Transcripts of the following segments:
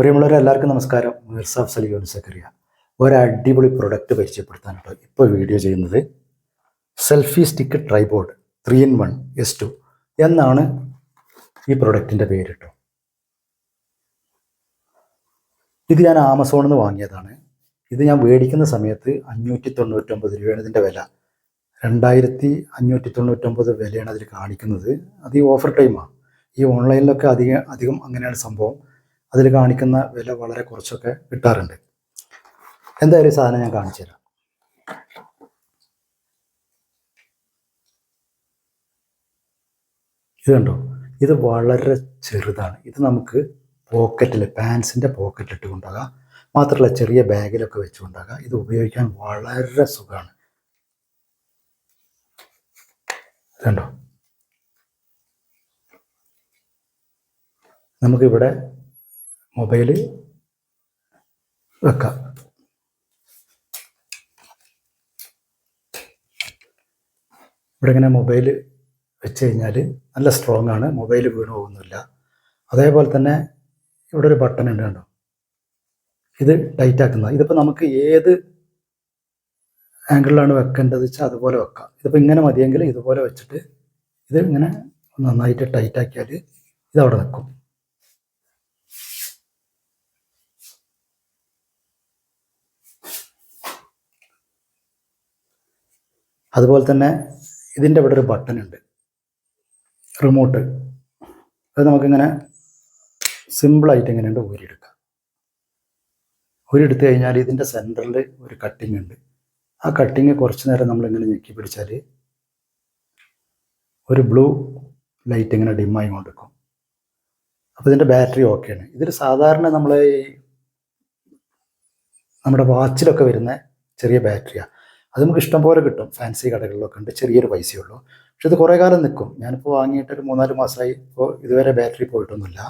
പ്രിയമുള്ളവരെ എല്ലാവർക്കും നമസ്കാരം. മിർസാഫ് സലിയോൻ സക്കറിയ ഒരു അടിപൊളി പ്രൊഡക്റ്റ് പരിചയപ്പെടുത്താനാണ് ഇപ്പോൾ വീഡിയോ ചെയ്യുന്നത് selfie stick tripod three in one S two എന്നാണ് ഈ പ്രൊഡക്റ്റിന്റെ പേര് കേട്ടോ ഇത് ഞാൻ ആമസോണിൽ നിന്ന് വാങ്ങിയതാണ്. ഇത് ഞാൻ മേടിക്കുന്ന സമയത്ത് അഞ്ഞൂറ്റി തൊണ്ണൂറ്റൊമ്പത് രൂപയാണ് ഇതിന്റെ വില. രണ്ടായിരത്തി അഞ്ഞൂറ്റി തൊണ്ണൂറ്റൊമ്പത് വിലയാണ് അതിൽ കാണിക്കുന്നത്. അത് ഈ ഓഫർ ടൈമാണ് ഈ ഓൺലൈനിലൊക്കെ അധികം അധികം അങ്ങനെയാണ് സംഭവം. അതിൽ കാണിക്കുന്ന വില വളരെ കുറച്ചൊക്കെ കിട്ടാറുണ്ട്. എന്തായാലും സാധനം ഞാൻ കാണിച്ചു തരാം. ഇത് കണ്ടോ? ഇത് വളരെ ചെറുതാണ്. ഇത് നമുക്ക് പോക്കറ്റിൽ പാൻസിന്റെ പോക്കറ്റിലിട്ട് കൊണ്ടാകാം മാത്രമല്ല ചെറിയ ബാഗിലൊക്കെ വെച്ചുകൊണ്ടാകാം ഇത് ഉപയോഗിക്കാൻ വളരെ സുഖമാണ്. കണ്ടോ? നമുക്കിവിടെ മൊബൈൽ വെക്കാം. ഇവിടെ ഇങ്ങനെ മൊബൈൽ വെച്ച് കഴിഞ്ഞാൽ നല്ല സ്ട്രോങ് ആണ് മൊബൈൽ വീണു പോകുന്നില്ല. അതേപോലെ തന്നെ ഇവിടെ ഒരു ബട്ടൺ ഉണ്ട് കണ്ടോ? ഇത് ടൈറ്റ് ആക്കുന്ന ഇതിപ്പോൾ നമുക്ക് ഏത് ആംഗിളിലാണ് വെക്കേണ്ടത് വെച്ചാൽ അതുപോലെ വെക്കാം. ഇതിപ്പോൾ ഇങ്ങനെ മതിയെങ്കിൽ ഇതുപോലെ വെച്ചിട്ട് ഇത് ഇങ്ങനെ നന്നായിട്ട് ടൈറ്റ് ആക്കിയാൽ ഇത് അവിടെ നിൽക്കും അതുപോലെ തന്നെ ഇതിന്റെ ഇവിടെ ഒരു ബട്ടൺ ഉണ്ട്. റിമോട്ട് അത് നമുക്കിങ്ങനെ സിമ്പിളായിട്ട് ഇങ്ങനെയുണ്ട് ഊരിയെടുക്കാം. ഊരിയെടുത്ത് കഴിഞ്ഞാൽ ഇതിന്റെ സെന്ററിൽ ഒരു കട്ടിങ് ഉണ്ട്. ആ കട്ടിങ് കുറച്ച് നേരം നമ്മളിങ്ങനെ ഞെക്കി പിടിച്ചാൽ ഒരു ബ്ലൂ ലൈറ്റ് ഇങ്ങനെ ഡിമ്മായി കൊണ്ടിരിക്കും അപ്പോൾ ഇതിന്റെ ബാറ്ററി ഓക്കെയാണ് ഇതിൽ സാധാരണ നമ്മൾ നമ്മുടെ വാച്ചിലൊക്കെ വരുന്ന ചെറിയ ബാറ്ററിയാണ് അത് നമുക്ക് ഇഷ്ടം പോലെ കിട്ടും. ഫാൻസി കടകളിലൊക്കെ ഉണ്ട്. ചെറിയൊരു പൈസയുള്ളൂ. പക്ഷെ ഇത് കുറേ കാലം നിൽക്കും. ഞാനിപ്പോൾ വാങ്ങിയിട്ട് ഒരു മൂന്നാൽ മാസമായി ഇപ്പോൾ ഇതുവരെ ബാറ്ററി പോയിട്ടൊന്നുമില്ല.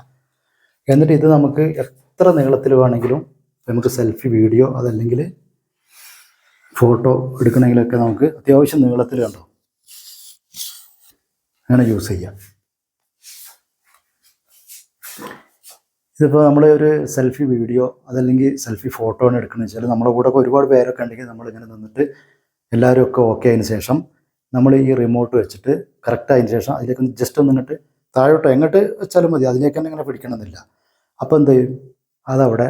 എന്നിട്ട് ഇത് നമുക്ക് എത്ര നീളത്തിൽ വേണമെങ്കിലും നമുക്ക് സെൽഫി വീഡിയോ അതല്ലെങ്കിൽ ഫോട്ടോ എടുക്കണമെങ്കിലൊക്കെ നമുക്ക് അത്യാവശ്യം നീളത്തിൽ കണ്ടോ? അങ്ങനെ യൂസ് ചെയ്യാം. ഇതിപ്പോൾ നമ്മൾ ഒരു സെൽഫി വീഡിയോ അതല്ലെങ്കിൽ സെൽഫി ഫോട്ടോ ആണ് എടുക്കുന്നത് വെച്ചാൽ നമ്മുടെ കൂടെ ഒരുപാട് പേരൊക്കെ ഉണ്ടെങ്കിൽ നമ്മളിങ്ങനെ നിന്നിട്ട് എല്ലാവരും ഒക്കെ ഓക്കെ ആയതിനു ശേഷം നമ്മൾ ഈ റിമോട്ട് വെച്ചിട്ട് കറക്റ്റ് ആയതിനു ശേഷം അതിലേക്ക് ജസ്റ്റ് ഒന്ന് നിന്നിട്ട് താഴോട്ടോ എങ്ങോട്ട് വെച്ചാലും മതി. അതിലേക്ക് തന്നെ ഇങ്ങനെ പിടിക്കണമെന്നില്ല. അപ്പോൾ എന്ത് ചെയ്യും? അതവിടെ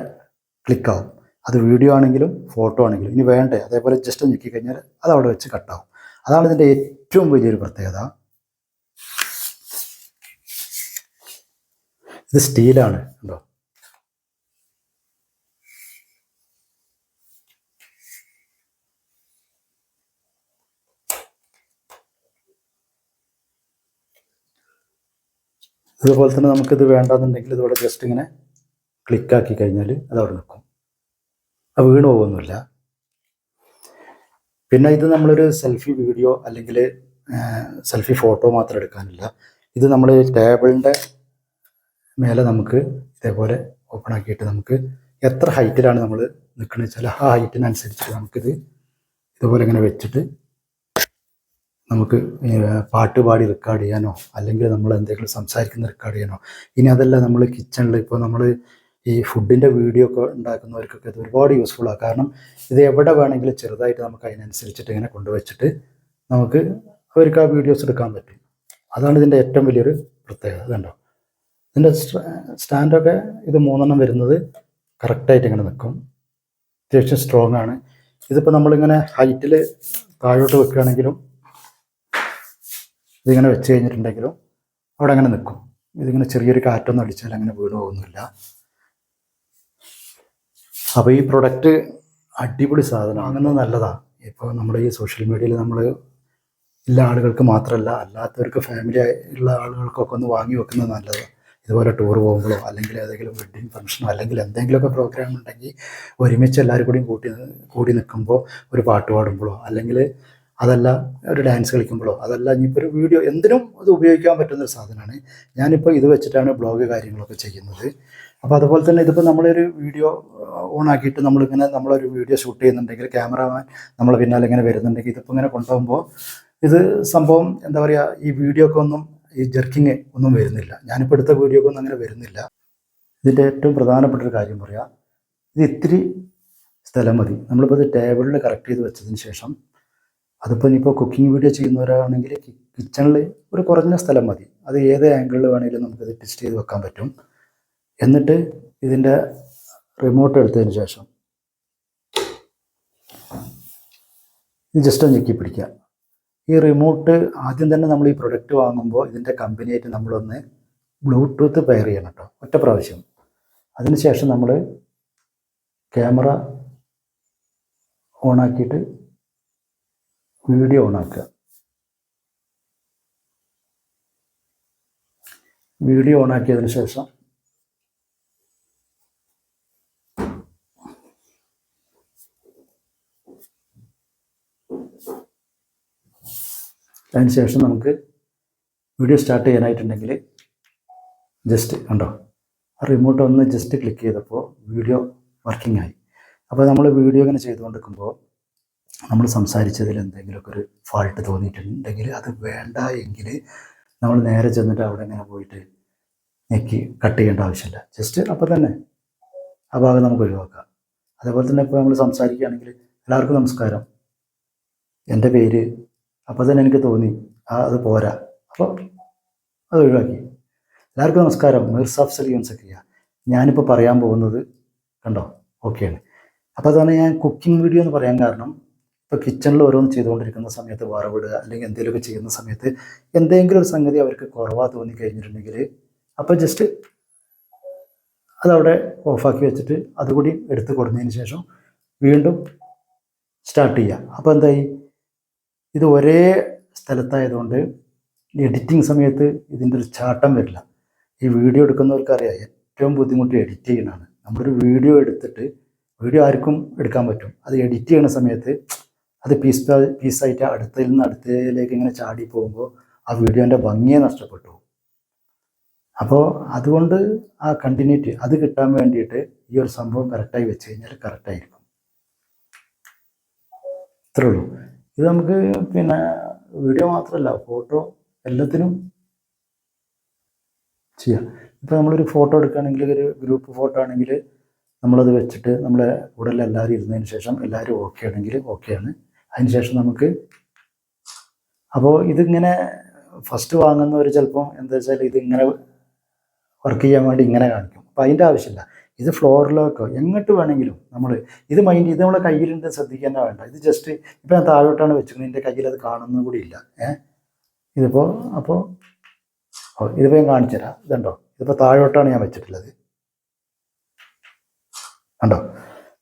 ക്ലിക്കാവും അത് വീഡിയോ ആണെങ്കിലും ഫോട്ടോ ആണെങ്കിലും ഇനി വേണ്ടേ? അതേപോലെ ജസ്റ്റ് ഞെക്കി കഴിഞ്ഞാൽ അതവിടെ വെച്ച് കട്ടാവും അതാണ് ഇതിന്റെ ഏറ്റവും വലിയൊരു പ്രത്യേകത. ഇത് സ്റ്റീലാണ് ഉണ്ടോ ഇതുപോലെ തന്നെ നമുക്കിത് വേണ്ടാന്നുണ്ടെങ്കിൽ ഇതിവിടെ ജസ്റ്റ് ഇങ്ങനെ ക്ലിക്കാക്കി കഴിഞ്ഞാൽ അത് അവിടെ നിൽക്കും. അത് വീണ് പോകുന്നില്ല പിന്നെ ഇത് നമ്മളൊരു സെൽഫി വീഡിയോ അല്ലെങ്കിൽ സെൽഫി ഫോട്ടോ മാത്രം എടുക്കാനില്ല. ഇത് നമ്മൾ ടേബിളിന്റെ മേലെ നമുക്ക് ഇതേപോലെ ഓപ്പൺ ആക്കിയിട്ട് നമുക്ക് എത്ര ഹൈറ്റിലാണ് നമ്മൾ നിൽക്കുന്നത് വെച്ചാൽ ആ ഹൈറ്റിനനുസരിച്ച് നമുക്കിത് ഇതുപോലെ ഇങ്ങനെ വെച്ചിട്ട് നമുക്ക് പാട്ട് പാടി റെക്കോർഡ് ചെയ്യാനോ അല്ലെങ്കിൽ നമ്മൾ എന്തെങ്കിലും സംസാരിക്കുന്ന റെക്കോർഡ് ചെയ്യാനോ. ഇനി അതല്ല നമ്മൾ കിച്ചണിൽ ഇപ്പോൾ നമ്മൾ ഈ ഫുഡിന്റെ വീഡിയോ ഒക്കെ ഉണ്ടാക്കുന്നവർക്കൊക്കെ ഇത് ഒരുപാട് യൂസ്ഫുള്ളാണ് കാരണം ഇത് എവിടെ വേണമെങ്കിലും ചെറുതായിട്ട് നമുക്ക് അതിനനുസരിച്ചിട്ട് ഇങ്ങനെ കൊണ്ടുവച്ചിട്ട് നമുക്ക് അവർക്ക് ആ വീഡിയോസ് എടുക്കാൻ പറ്റും. അതാണ് ഇതിന്റെ ഏറ്റവും വലിയൊരു പ്രത്യേകത. കണ്ടോ ഇതിന്റെ സ്റ്റാൻഡൊക്കെ ഇത് മൂന്നെണ്ണം വരുന്നത് കറക്റ്റായിട്ട് ഇങ്ങനെ നിൽക്കും അത്യാവശ്യം സ്ട്രോങ് ആണ്. ഇതിപ്പോൾ നമ്മളിങ്ങനെ ഹൈറ്റിൽ താഴോട്ട് വെക്കുകയാണെങ്കിലും ഇതിങ്ങനെ വെച്ച് കഴിഞ്ഞിട്ടുണ്ടെങ്കിലും അവിടെ അങ്ങനെ നിൽക്കും ഇതിങ്ങനെ ചെറിയൊരു കാറ്റൊന്നും അടിച്ചാൽ അങ്ങനെ വീണ് പോകുന്നില്ല. അപ്പോൾ ഈ പ്രൊഡക്റ്റ് അടിപൊളി സാധനം. അങ്ങനെ നല്ലതാണ് ഇപ്പോൾ നമ്മൾ ഈ സോഷ്യൽ മീഡിയയിൽ നമ്മൾ എല്ലാ ആളുകൾക്ക് മാത്രമല്ല അല്ലാത്തവർക്ക് ഫാമിലി ഉള്ള ആളുകൾക്കൊക്കെ ഒന്ന് വാങ്ങി വെക്കുന്നത് നല്ലതാണ് ഇതുപോലെ ടൂർ പോകുമ്പോഴോ അല്ലെങ്കിൽ ഏതെങ്കിലും വെഡിങ് ഫംഗ്ഷനോ അല്ലെങ്കിൽ എന്തെങ്കിലുമൊക്കെ പ്രോഗ്രാം ഉണ്ടെങ്കിൽ ഒരുമിച്ച് എല്ലാവരും കൂടിയും കൂട്ടി കൂടി നിൽക്കുമ്പോൾ ഒരു പാട്ട് പാടുമ്പോഴോ അല്ലെങ്കിൽ അതല്ല ഒരു ഡാൻസ് കളിക്കുമ്പോഴോ അതല്ല ഇനിയിപ്പോൾ ഒരു വീഡിയോ എന്തിനും അത് ഉപയോഗിക്കാൻ പറ്റുന്ന ഒരു സാധനമാണ്. ഞാനിപ്പോൾ ഇത് വെച്ചിട്ടാണ് ബ്ലോഗ് കാര്യങ്ങളൊക്കെ ചെയ്യുന്നത്. അപ്പോൾ അതുപോലെ തന്നെ ഇതിപ്പോൾ നമ്മളൊരു വീഡിയോ ഓൺ ആക്കിയിട്ട് നമ്മളിങ്ങനെ നമ്മളൊരു വീഡിയോ ഷൂട്ട് ചെയ്യുന്നുണ്ടെങ്കിൽ ക്യാമറമാൻ നമ്മൾ പിന്നാലെ ഇങ്ങനെ വരുന്നുണ്ടെങ്കിൽ ഇതിപ്പോൾ ഇങ്ങനെ കൊണ്ടുപോകുമ്പോൾ ഇത് സംഭവം എന്താ പറയുക ഈ വീഡിയോ ഒക്കെ ഒന്നും ഈ ജെർക്കിങ് ഒന്നും വരുന്നില്ല. ഞാനിപ്പോൾ എടുത്ത വീഡിയോ ഒന്നും അങ്ങനെ വരുന്നില്ല. ഇതിന്റെ ഏറ്റവും പ്രധാനപ്പെട്ട ഒരു കാര്യം പറയാം ഇത് ഇത്തിരി സ്ഥലം മതി. നമ്മളിപ്പോൾ ഇത് ടേബിളിൽ കറക്റ്റ് ചെയ്ത് വെച്ചതിന് ശേഷം അതിപ്പോൾ ഇനിയിപ്പോൾ കുക്കിംഗ് വീഡിയോ ചെയ്യുന്നവരാണെങ്കിൽ കിച്ചണിൽ ഒരു കുറഞ്ഞ സ്ഥലം മതി. അത് ഏത് ആംഗിളിൽ വേണമെങ്കിലും നമുക്കിത് ടെസ്റ്റ് ചെയ്ത് വെക്കാൻ പറ്റും. എന്നിട്ട് ഇതിന്റെ റിമോട്ട് എടുത്തതിന് ശേഷം ഇത് ജസ്റ്റ് ഒന്ന് ഞെക്കി പിടിക്കുക. ഈ റിമോട്ട് ആദ്യം തന്നെ നമ്മൾ ഈ പ്രൊഡക്റ്റ് വാങ്ങുമ്പോൾ ഇതിന്റെ കമ്പനിയായിട്ട് നമ്മളൊന്ന് ബ്ലൂടൂത്ത് പെയർ ചെയ്യണം കേട്ടോ ഒറ്റ പ്രാവശ്യം. അതിനുശേഷം നമ്മൾ ക്യാമറ ഓണാക്കിയിട്ട് വീഡിയോ ഓണാക്കുക വീഡിയോ ഓണാക്കിയതിന് ശേഷം അതിന് ശേഷം നമുക്ക് വീഡിയോ സ്റ്റാർട്ട് ചെയ്യാനായിട്ടുണ്ടെങ്കിൽ ജസ്റ്റ് ഉണ്ടോ ആ റിമോട്ട് ഒന്ന് ജസ്റ്റ് ക്ലിക്ക് ചെയ്തപ്പോൾ വീഡിയോ വർക്കിംഗ് ആയി. അപ്പോൾ നമ്മൾ വീഡിയോ ഇങ്ങനെ ചെയ്തുകൊണ്ടിരിക്കുമ്പോൾ നമ്മൾ സംസാരിച്ചതിൽ എന്തെങ്കിലുമൊക്കെ ഒരു ഫാൾട്ട് തോന്നിയിട്ടുണ്ടെങ്കിൽ അത് വേണ്ട എങ്കിൽ നമ്മൾ നേരെ ചെന്നിട്ട് അവിടെ ഇങ്ങനെ പോയിട്ട് ഞെക്കി കട്ട് ചെയ്യേണ്ട ആവശ്യമില്ല. ജസ്റ്റ് അപ്പോൾ തന്നെ ആ ഭാഗം നമുക്ക് ഒഴിവാക്കാം. അതേപോലെ തന്നെ ഇപ്പോൾ നമ്മൾ സംസാരിക്കുകയാണെങ്കിൽ എല്ലാവർക്കും നമസ്കാരം. എന്റെ പേര് അപ്പോൾ തന്നെ എനിക്ക് തോന്നി ആ അത് പോരാ. അപ്പോൾ അത് ഒഴിവാക്കി. എല്ലാവർക്കും നമസ്കാരം. മിർസാഫ് സലീം സക്രിയ ഞാനിപ്പോൾ പറയാൻ പോകുന്നത് കണ്ടോ? ഓക്കെയാണ്. അപ്പോൾ അതാണ് ഞാൻ കുക്കിംഗ് വീഡിയോ എന്ന് പറയാൻ കാരണം ഇപ്പോൾ കിച്ചണിൽ ഓരോന്ന് ചെയ്തുകൊണ്ടിരിക്കുന്ന സമയത്ത് വറവിടുക അല്ലെങ്കിൽ എന്തെങ്കിലുമൊക്കെ ചെയ്യുന്ന സമയത്ത് എന്തെങ്കിലും ഒരു സംഗതി അവർക്ക് കുറവാ തോന്നി കഴിഞ്ഞിട്ടുണ്ടെങ്കിൽ അപ്പോൾ ജസ്റ്റ് അതവിടെ ഓഫാക്കി വെച്ചിട്ട് അതുകൂടി എടുത്ത് കൊടുത്തതിന് ശേഷം വീണ്ടും സ്റ്റാർട്ട് ചെയ്യുക അപ്പോൾ എന്തായി? ഇത് ഒരേ സ്ഥലത്തായതുകൊണ്ട് എഡിറ്റിംഗ് സമയത്ത് ഇതിന്റെ ഒരു ചാട്ടം വരില്ല. ഈ വീഡിയോ എടുക്കുന്നവർക്കറിയാം ഏറ്റവും ബുദ്ധിമുട്ട് എഡിറ്റ് ചെയ്യണമാണ് നമ്മളൊരു വീഡിയോ എടുത്തിട്ട് വീഡിയോ ആർക്കും എടുക്കാൻ പറ്റും. അത് എഡിറ്റ് ചെയ്യുന്ന സമയത്ത് അത് പീസ് പീസായിട്ട് അടുത്തതിൽ നിന്ന് അടുത്തതിലേക്ക് ഇങ്ങനെ ചാടി പോകുമ്പോൾ ആ വീഡിയോന്റെ ഭംഗിയെ നഷ്ടപ്പെട്ടു. അപ്പോൾ അതുകൊണ്ട് ആ കണ്ടിന്യൂറ്റി അത് കിട്ടാൻ വേണ്ടിയിട്ട് ഈ ഒരു സംഭവം കറക്റ്റായി വെച്ച് കഴിഞ്ഞാൽ കറക്റ്റായിരിക്കും ഇത്രേ ഉള്ളൂ. ഇത് നമുക്ക് പിന്നെ വീഡിയോ മാത്രമല്ല ഫോട്ടോ എല്ലാത്തിനും ചെയ്യാം. ഇപ്പോൾ നമ്മളൊരു ഫോട്ടോ എടുക്കുകയാണെങ്കിൽ ഒരു ഗ്രൂപ്പ് ഫോട്ടോ ആണെങ്കിൽ നമ്മളത് വെച്ചിട്ട് നമ്മളെ കൂടെ എല്ലാവരും ഇരുന്നതിന് ശേഷം എല്ലാവരും ഓക്കെ ആണെങ്കിൽ ഓക്കെയാണ് അതിന് ശേഷം നമുക്ക് അപ്പോൾ ഇതിങ്ങനെ ഫസ്റ്റ് വാങ്ങുന്നവർ ചിലപ്പം എന്താ വെച്ചാൽ ഇതിങ്ങനെ വർക്ക് ചെയ്യാൻ വേണ്ടി ഇങ്ങനെ കാണിക്കും. അപ്പോൾ അതിന്റെ ആവശ്യമില്ല. ഇത് ഫ്ലോറിലേക്കോ എങ്ങോട്ട് വേണമെങ്കിലും നമ്മൾ ഇത് മൈൻഡ് ഇത് നമ്മളെ കയ്യിലുണ്ട് ശ്രദ്ധിക്കാൻ വേണ്ട. ഇത് ജസ്റ്റ് ഇപ്പം ഞാൻ താഴോട്ടാണ് വെച്ചിരുന്നത് എന്റെ കയ്യിൽ അത് കാണുന്നത് കൂടി ഇല്ല. ഏഹ് ഇതിപ്പോൾ അപ്പോൾ ഇതിപ്പോൾ ഞാൻ കാണിച്ചു തരാം. ഇതുണ്ടോ? ഇതിപ്പോൾ താഴോട്ടാണ് ഞാൻ വെച്ചിട്ടുള്ളത്. കണ്ടോ?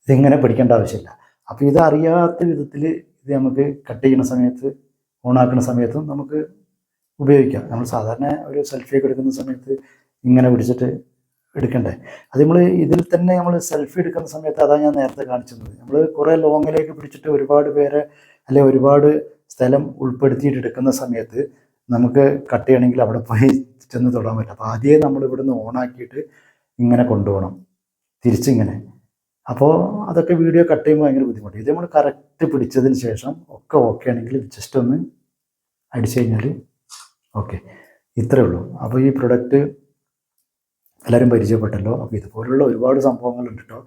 ഇതിങ്ങനെ പിടിക്കേണ്ട ആവശ്യമില്ല. അപ്പോൾ ഇത് അറിയാത്ത വിധത്തിൽ ഇത് നമുക്ക് കട്ട് ചെയ്യുന്ന സമയത്ത് ഓണാക്കുന്ന സമയത്തും നമുക്ക് ഉപയോഗിക്കാം. നമ്മൾ സാധാരണ ഒരു സെൽഫി ഒക്കെ എടുക്കുന്ന സമയത്ത് ഇങ്ങനെ പിടിച്ചിട്ട് എടുക്കണ്ടേ? അത് നമ്മൾ ഇതിൽ തന്നെ നമ്മൾ സെൽഫി എടുക്കുന്ന സമയത്ത് അതാണ് ഞാൻ നേരത്തെ കാണിച്ചത്. നമ്മൾ കുറേ ലോങ്ങിലേക്ക് പിടിച്ചിട്ട് ഒരുപാട് പേരെ അല്ലെ ഒരുപാട് സ്ഥലം ഉൾപ്പെടുത്തിയിട്ട് എടുക്കുന്ന സമയത്ത് നമുക്ക് കട്ട് ചെയ്യണമെങ്കിൽ അവിടെ പോയി ചെന്ന് തൊടാൻ പറ്റും അപ്പോൾ ആദ്യമേ നമ്മൾ ഇവിടുന്ന് ഓണാക്കിയിട്ട് ഇങ്ങനെ കൊണ്ടുപോകണം. തിരിച്ചിങ്ങനെ. അപ്പോൾ അതൊക്കെ വീഡിയോ കട്ട് ചെയ്യുമ്പോൾ ഭയങ്കര ബുദ്ധിമുട്ട്. ഇത് നമ്മൾ കറക്റ്റ് പിടിച്ചതിന് ശേഷം ഒക്കെ ഓക്കെ ആണെങ്കിൽ ജസ്റ്റ് ഒന്ന് അടിച്ചു കഴിഞ്ഞാൽ ഓക്കെ ഇത്രയേ ഉള്ളൂ. അപ്പോൾ ഈ പ്രൊഡക്റ്റ് എല്ലാവരും പരിചയപ്പെട്ടല്ലോ. അപ്പോൾ ഇതുപോലുള്ള ഒരുപാട് സംഭവങ്ങളുണ്ട് കേട്ടോ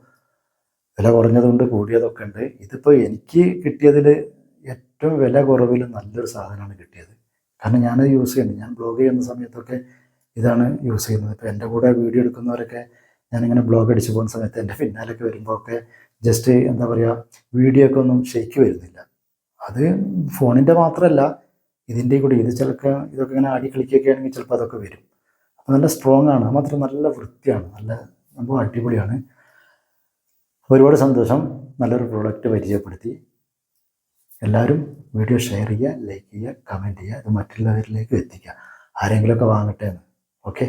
വില കുറഞ്ഞതുകൊണ്ട് കൂടിയതൊക്കെ ഉണ്ട്. ഇതിപ്പോൾ എനിക്ക് കിട്ടിയതിൽ ഏറ്റവും വില കുറവിൽ നല്ലൊരു സാധനമാണ് കിട്ടിയത്. കാരണം ഞാനത് യൂസ് ചെയ്യുന്നത് ഞാൻ ബ്ലോഗ് ചെയ്യുന്ന സമയത്തൊക്കെ ഇതാണ് യൂസ് ചെയ്യുന്നത്. ഇപ്പോൾ എന്റെ കൂടെ വീഡിയോ എടുക്കുന്നവരൊക്കെ ഞാനിങ്ങനെ ബ്ലോഗ് അടിച്ച് പോകുന്ന സമയത്ത് എന്റെ പിന്നാലൊക്കെ വരുമ്പോൾ ഒക്കെ ജസ്റ്റ് എന്താ പറയുക വീഡിയോ ഒക്കെ ഒന്നും ഷെയ്ക്ക് വരുന്നില്ല. അത് ഫോണിന്റെ മാത്രമല്ല ഇതിന്റെ കൂടി ഇത് ചിലപ്പോൾ ഇതൊക്കെ ഇങ്ങനെ ആടി കളിക്കുകയൊക്കെ ആണെങ്കിൽ ചിലപ്പോൾ അതൊക്കെ വരും. നല്ല സ്ട്രോങ് ആണ്. മാത്രം നല്ല വൃത്തിയാണ്. നല്ല സംഭവം അടിപൊളിയാണ്. ഒരുപാട് സന്തോഷം. നല്ലൊരു പ്രോഡക്റ്റ് പരിചയപ്പെടുത്തി. എല്ലാവരും വീഡിയോ ഷെയർ ചെയ്യുക ലൈക്ക് ചെയ്യുക കമന്റ് ചെയ്യുക. ഇത് മറ്റുള്ളവരിലേക്ക് എത്തിക്കുക. ആരെങ്കിലുമൊക്കെ വാങ്ങട്ടെ എന്ന്. ഓക്കെ